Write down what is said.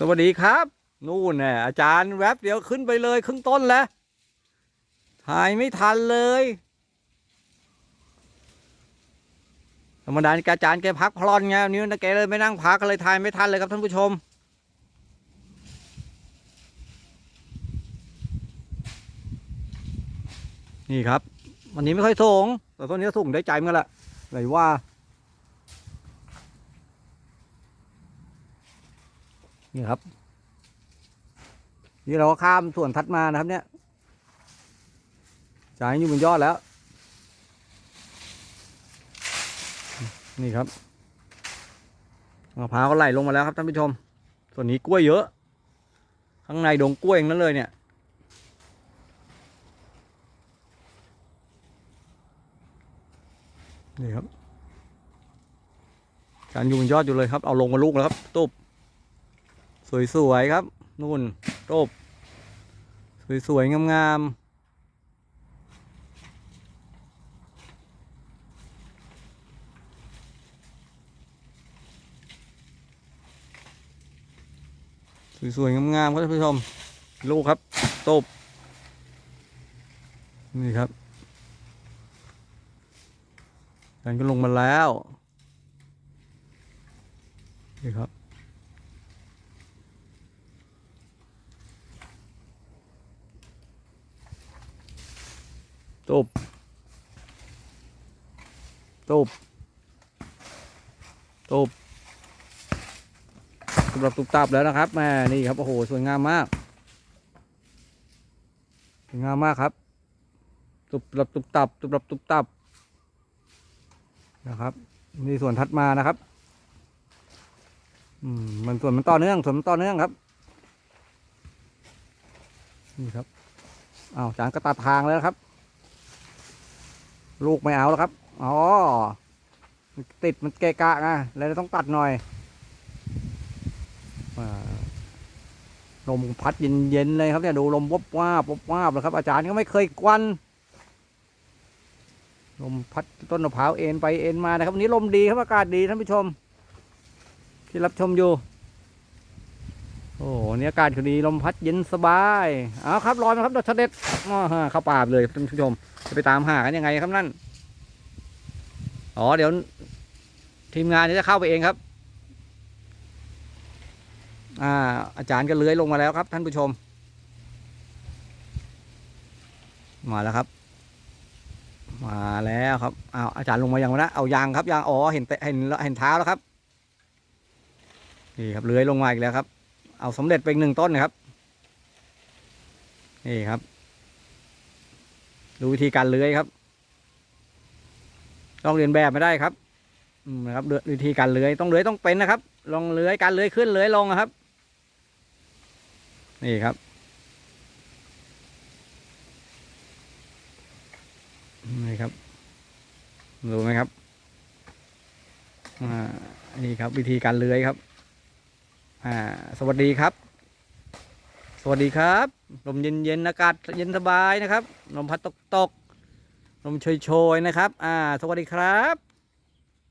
สวัสดีครับ นู่นน่ะอาจารย์แวบเดียวขึ้นไปเลยครึ่งต้นแล้วถ่ายไม่ทันเลยธรรมดาอาจารย์แกพักพลอนไงนนี้นะแกเลยไม่นั่งพักก็เลยถ่ายไม่ทันเลยครับท่านผู้ชม นี่ครับ วันนี้ไม่ค่อยสูงแต่ต้นนี้สูงได้ใจมันละเลยว่า นี่ครับ นี่เราก็ข้ามส่วนทัดมานะครับ เนี่ยจ่ายอยู่บนยอดแล้ว นี่ครับมะพร้าวก็ไหลลงมาแล้วครับท่านผู้ชม ส่วนนี้กล้วยเยอะ ข้างในดงกล้วยองนั้นเลยเนี่ย นี่ครับจานอยู่บนยอดอยู่เลยครับ เอาลงมาลูกแล้วครับตุ๊บ สวยๆครับนู่นโตบสวยๆงามๆสวยๆงามๆครับท่านผู้ชม ลูกครับโตบนี่ครับกันก็ลงมาแล้ว นี่ครับ ตบ ตบ ตบสำหรับตุบตับแล้วนะครับแม่นี่ครับ โอ้โห สวยงามมากสวยงามมากครับ ตุบรับตุบตับ ตุบรับตุบตับนะครับ นี่ส่วนทัดมานะครับ อืม มันส่วนมันต่อเนื่อง ส่วนมันต่อเนื่องครับ นี่ครับอ้าวจานก็ตัดทางแล้วนะครับ ลูกไม่เอาแล้วครับ อ๋อ ติดมันเกะกะไงเลยต้องตัดหน่อยลมพัดเย็นๆเลยครับเนี่ยดูลมวบวาบวบวาบเลยครับ อาจารย์ก็ไม่เคยกวนลมพัดต้นมะพร้าวเอ็นไปเอ็นมานะครับวันนี้ลมดีครับอากาศดีท่านผู้ชม ที่รับชมอยู่ โอ้โหนี่ยอากาศดีลมพัดเย็นสบายเอาครับลอยครับดอกเสด็จเข้าป่าเลยท่านผู้ชมจะไปตามหากันยังไงครับนั่นอ๋อเดี๋ยว ทีมงานจะเข้าไปเองครับ อ่า อาจารย์ก็เลื้อยลงมาแล้วครับ ท่านผู้ชม มาแล้วครับ มาแล้วครับอ้าวอาจารย์ลงมายังวะนะเอายางครับยางอ๋อเห็นเตเห็นเห็นเท้าแล้วครับนี่ครับเลื้อยลงมาอีกแล้วครับ เอาสำเร็จไปอีกหนึ่งต้นนะครับ นี่ครับ ดูวิธีการเลื้อยครับต้องเรียนแบบไม่ได้ครับอืมนะครับวิธีการเลื้อยต้องเลื้อยต้องเป็นนะครับ ลองเลื้อยการเลื้อยขึ้นเลื้อยลงนะครับ นี่ครับนี่ครับดูไหมครับอ่านี่ครับ วิธีการเลื้อยครับ อ่าสวัสดีครับ สวัสดีครับลมเย็นๆอากาศเย็นสบายนะครับลมพัดตกตกลมโชยๆนะครับ อ่า สวัสดีครับ